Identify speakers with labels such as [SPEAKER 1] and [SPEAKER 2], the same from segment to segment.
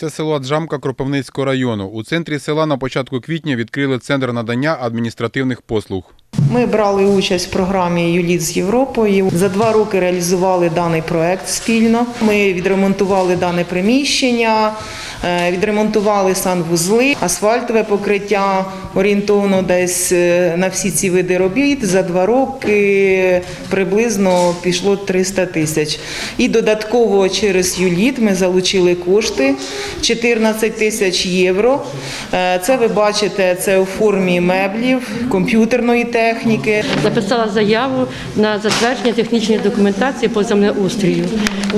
[SPEAKER 1] Це село Аджамка Кропивницького району. У центрі села на початку квітня відкрили центр надання адміністративних послуг.
[SPEAKER 2] Ми брали участь в програмі «Юліт з Європою. За два роки реалізували даний проект спільно. Ми відремонтували дане приміщення, е, відремонтували санвузли, асфальтове покриття орієнтовно десь е, на всі ці види робіт. За два роки приблизно пішло 300 тисяч. І додатково через Юліт ми залучили кошти 14 тисяч євро. Е, Це ви бачите, це у формі меблів, комп'ютерної техніки.
[SPEAKER 3] Написала заяву на затвердження технічної документації по землеустрою,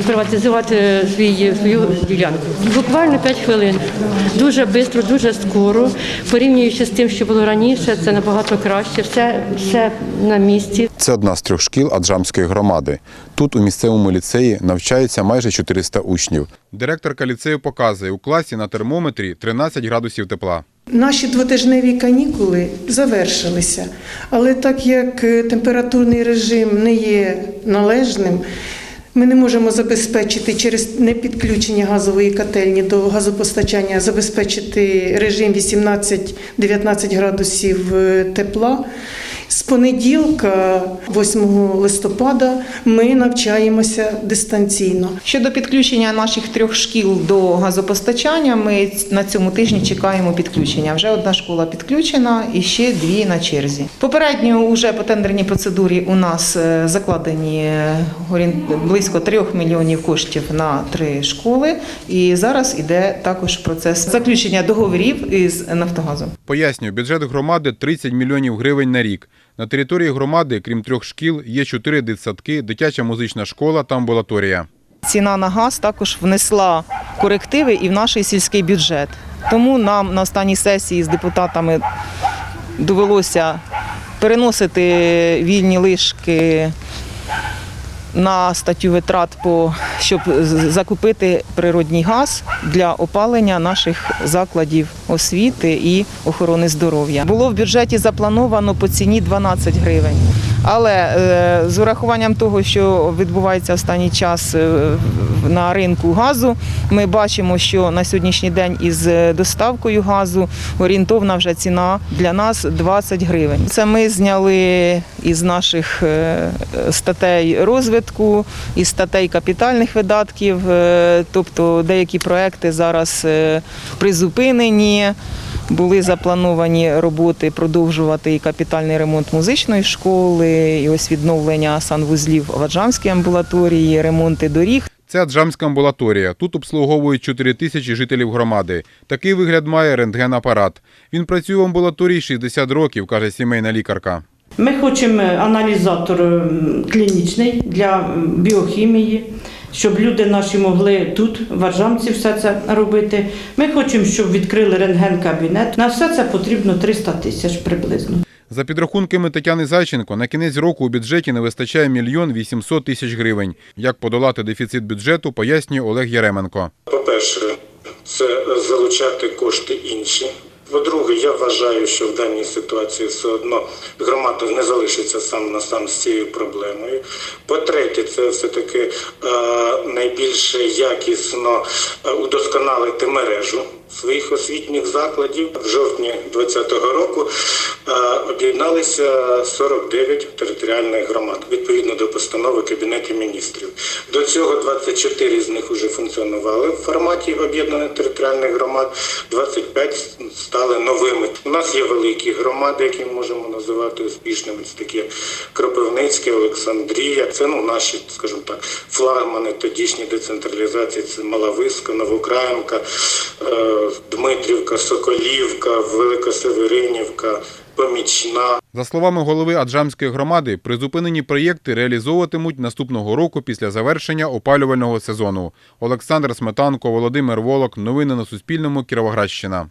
[SPEAKER 3] приватизувати свій, свою ділянку. Буквально 5 хвилин. Дуже швидко, дуже скоро. Порівнюючи з тим, що було раніше, це набагато краще. Все, все на місці.
[SPEAKER 1] Це одна з трьох шкіл Аджамської громади. Тут у місцевому ліцеї навчається майже 400 учнів. Директорка ліцею показує, у класі на термометрі 13 градусів тепла.
[SPEAKER 4] Наші двотижневі канікули завершилися, але так як е, температурний режим не є належним, ми не можемо забезпечити через непідключення газової котельні до газопостачання, забезпечити режим 18-19 градусів е, тепла. З понеділка, 8 листопада, ми навчаємося дистанційно.
[SPEAKER 2] Щодо підключення наших трьох шкіл до газопостачання, ми на цьому тижні чекаємо підключення. Вже одна школа підключена і ще дві на черзі. Попередньо вже по тендерній процедурі у нас е, закладені е, близько 3 мільйонів коштів на три школи. І зараз іде також процес заключення договорів із Нафтогазом.
[SPEAKER 1] Пояснюю, бюджет громади 30 мільйонів гривень на рік. На території громади, крім трьох шкіл, є чотири дитсадки, дитяча музична школа та амбулаторія.
[SPEAKER 2] Ціна на газ також внесла корективи і в наш сільський бюджет. Тому нам на останній сесії з депутатами довелося переносити вільні лишки на статтю витрат, по, щоб закупити природній газ для опалення наших закладів освіти і охорони здоров'я. Було в бюджеті заплановано по ціні 12 гривень. Але е, з урахуванням того, що відбувається останній час е, на ринку газу, ми бачимо, що на сьогоднішній день із е, доставкою газу орієнтовна вже ціна для нас 20 гривень. Це ми зняли із наших статей розвитку, із статей капітальних видатків, тобто деякі проекти зараз призупинені. Були заплановані роботи продовжувати капітальний ремонт музичної школи, і ось відновлення санвузлів в Аджамській амбулаторії, ремонти доріг.
[SPEAKER 1] Це Аджамська амбулаторія. Тут обслуговують 4 тисячі жителів громади. Такий вигляд має рентген-апарат. Він працює в амбулаторії 60 років, каже сімейна лікарка.
[SPEAKER 5] Ми хочемо аналізатор клінічний для біохімії, щоб люди наші могли тут, в Аржамці, все це робити. Ми хочемо, щоб відкрили рентген-кабінет. На все це потрібно 300 тисяч приблизно.
[SPEAKER 1] За підрахунками Тетяни Зайченко, на кінець року у бюджеті не вистачає мільйон 800 тисяч гривень. Як подолати дефіцит бюджету, пояснює Олег Яременко.
[SPEAKER 6] По-перше, це залучати кошти інші. По-друге, я вважаю, що в даній ситуації все одно громада не залишиться сам на сам з цією проблемою. По-третє, це все-таки е, найбільше якісно е, удосконалити мережу своїх освітніх закладів. В жовтні 2020 року е, об'єдналися 49 територіальних громад відповідно до постанови Кабінету міністрів. До цього 24 з них вже функціонували в форматі об'єднаних територіальних громад, 25 стали новими. У нас є великі громади, які ми можемо називати успішними. Це такі Кропивницьке, Олександрія. Це ну наші, скажімо так, флагмани тодішньої децентралізації. Це Малависка, Новокраїнка, е, Дмитрівка, Соколівка, Велика Северинівка, Помічна.
[SPEAKER 1] За словами голови Аджамської громади, призупинені проєкти реалізовуватимуть наступного року після завершення опалювального сезону. Олександр Сметанко, Володимир Волок. Новини на Суспільному. Кіровоградщина.